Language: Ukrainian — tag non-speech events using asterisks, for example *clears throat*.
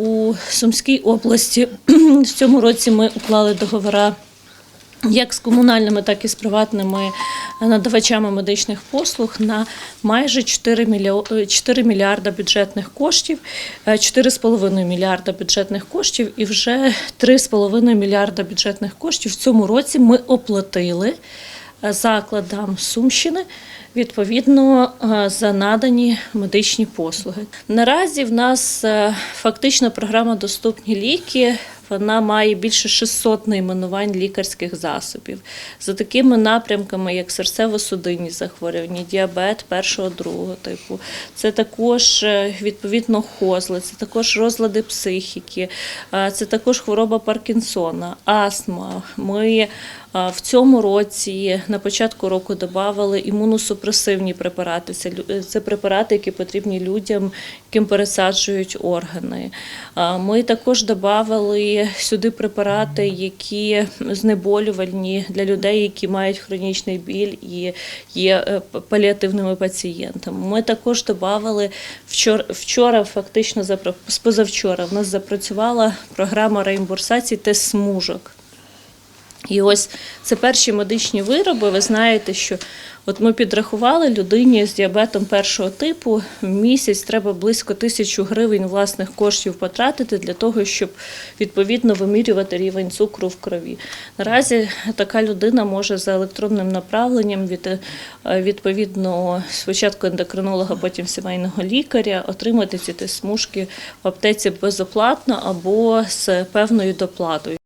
у Сумській області. *clears throat* В цьому році ми уклали договори як з комунальними, так і з приватними надавачами медичних послуг на майже 4, мільярда бюджетних коштів, е, 4,5 мільярда бюджетних коштів і вже 3,5 мільярда бюджетних коштів. В цьому році ми оплатили е, закладам Сумщини відповідно е, за надані медичні послуги. Наразі в нас е, фактично програма Доступні ліки. Вона має більше 600 найменувань лікарських засобів за такими напрямками, як серцево-судинні захворювання, діабет першого другого типу. Це також е, відповідно хозли, це також розлади психіки, це також хвороба Паркінсона, астма. Ми в цьому році на початку року додавали імуносупресивні препарати. Це це препарати, які потрібні людям, яким пересаджують органи. Ми також додавали сюди препарати, які знеболювальні для людей, які мають хронічний біль і є е, паліативними пацієнтами. Ми також додавали вчора, вчора, фактично з позавчора, в нас запрацювала програма реімбурсації тест смужок. І ось це перші медичні вироби. Ви знаєте, що от ми підрахували людині з діабетом першого типу в місяць треба близько тисячу гривень власних коштів потратити для того, щоб відповідно вимірювати рівень цукру в крові. Наразі така людина може за електронним направленням від е, відповідно спочатку ендокринолога, потім сімейного лікаря отримати ці смужки в аптеці безоплатно або з певною доплатою.